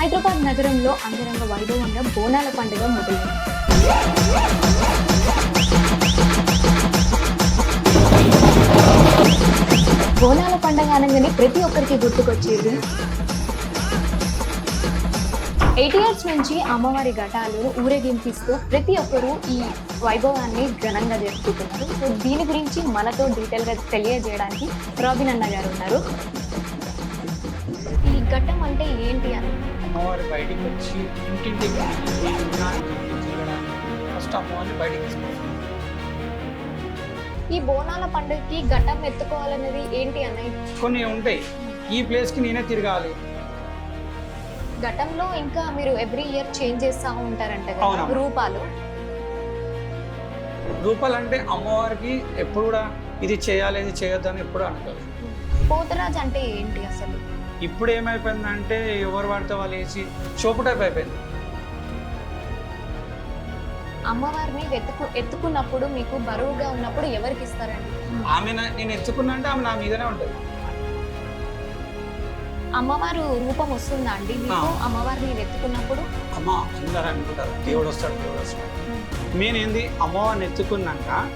హైదరాబాద్ నగరంలో అంగరంగ వైభవంగా బోనాల పండుగ మొదలైంది. బోనాల పండుగ అనగానే ప్రతి ఒక్కరికి గుర్తుకొచ్చేది. ఎయిట్ ఇయర్స్ నుంచి అమ్మవారి ఘటాలు ఊరేగింపిస్తూ ప్రతి ఒక్కరూ ఈ వైభవాన్ని ఘనంగా జరుపుకుంటున్నారు. సో దీని గురించి మనతో డీటెయిల్గా తెలియజేయడానికి రాబిన్ అన్న గారు ఉన్నారు. ఈ ఘట్టం అంటే ఏంటి? అమ్మవారి బయటికి వచ్చి ఇంటింటికి ఫస్ట్ అమ్మవారిని బయటికి ఈ బోనాల పండుగకి ఘట్టం ఎత్తుకోవాలనేది ఏంటి అన్నయ్య? కొన్ని ఉంటాయి. ఈ ప్లేస్కి నేనే తిరగాలి. ఘటంలో ఇంకా మీరు ఎవ్రీ ఇయర్ చేంజ్ చేస్తూ ఉంటారంట కదా? అవునమ్మా. రూపాలు? రూపాలు అంటే అమ్మవారికి ఎప్పుడు కూడా ఇది చేయాలి ఇది చేయొద్దు అని ఎప్పుడు అనుకోదు పోతరాజ్ అంటే ఏంటి అసలు? ఇప్పుడు ఏమైపోయిందంటే ఎవరు పడితే వాళ్ళు వేసి షోపు టైప్ అయిపోయింది అమ్మవారిని ఎత్తుకు ఎత్తుకున్నప్పుడు మీకు బరువుగా ఉన్నప్పుడు ఎవరికి ఇస్తారండి? ఆమె నా- నేను ఎత్తుకున్నా అంటే ఆమె నా మీదనే ఉంటుంది. అమ్మవారు రూపం వస్తుందా అండి మీకు? ఆ. అమ్మవారిని ఎత్తుకున్నప్పుడు? అమ్మ అందరూ అనుకుంటారు. దేవుడు వస్తాడు దేవుడు వస్తాడు. ఏంది అమ్మవారిని ఎత్తుకున్నాక